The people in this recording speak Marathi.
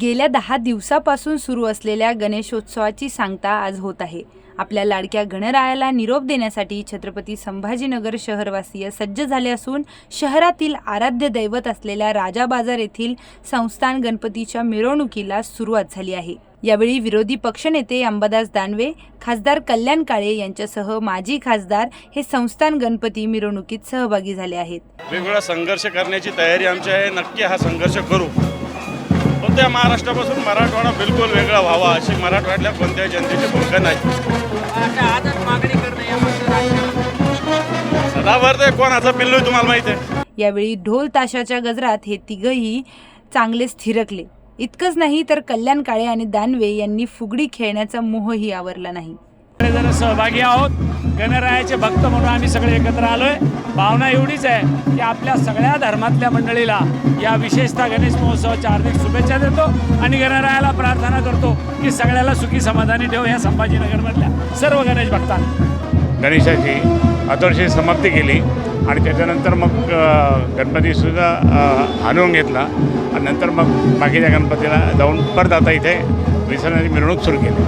गेल्या दहा दिवसापासून सुरू असलेल्या गणेशोत्सवाची सांगता आज होत आहे. आपल्या लाडक्या गणरायाला निरोप देण्यासाठी छत्रपती संभाजीनगर शहरवासीय सज्ज झाले असून शहरातील आराध्य दैवत असलेल्या राजा बाजार येथील संस्थान गणपतीच्या मिरवणुकीला सुरुवात झाली आहे. यावेळी विरोधी पक्षनेते अंबादास दानवे खासदार कल्याण काळे यांच्यासह माजी खासदार हे संस्थान गणपती मिरवणुकीत सहभागी झाले आहेत. वेगवेगळा संघर्ष करण्याची तयारी आमची आहे. नक्की हा संघर्ष करू. त्या महाराष्ट्रापासून मराठवाडा बिलकुल वेगळा व्हावा अशी मराठवाड्यातल्या कोणत्याही जनतेची भूमिका नाही. सदावर ते कोणाचा पिल्लू तुम्हाला माहिती आहे? यावेळी ढोल ताशाच्या गजरात हे तिघही चांगलेच थिरकले इतकंच नाही तर कल्याण काळे आणि दानवे यांनी फुगडी खेळण्याचा मोहही आवरला नाही. जरा सहभागी आहोत. गणरायाचे भक्त म्हणून आम्ही सगळे एकत्र आलोय. भावना एवढीच आहे की आपल्या सगळ्या धर्मातल्या मंडळीला या विशेषतः गणेश महोत्सवाच्या हार्दिक शुभेच्छा देतो आणि गणरायाला प्रार्थना करतो की सगळ्याला सुखी समाधानी ठेव या संभाजीनगरमधल्या सर्व गणेश भक्तांना. गणेशाची अतर्षी समाप्ती केली आणि त्याच्यानंतर मग गणपतीसुद्धा अ, हाणून घेतला. आणि नंतर मग बाकीच्या गणपतीला जाऊन परत आता इथे विसर्जनाची मिरवणूक सुरू केली.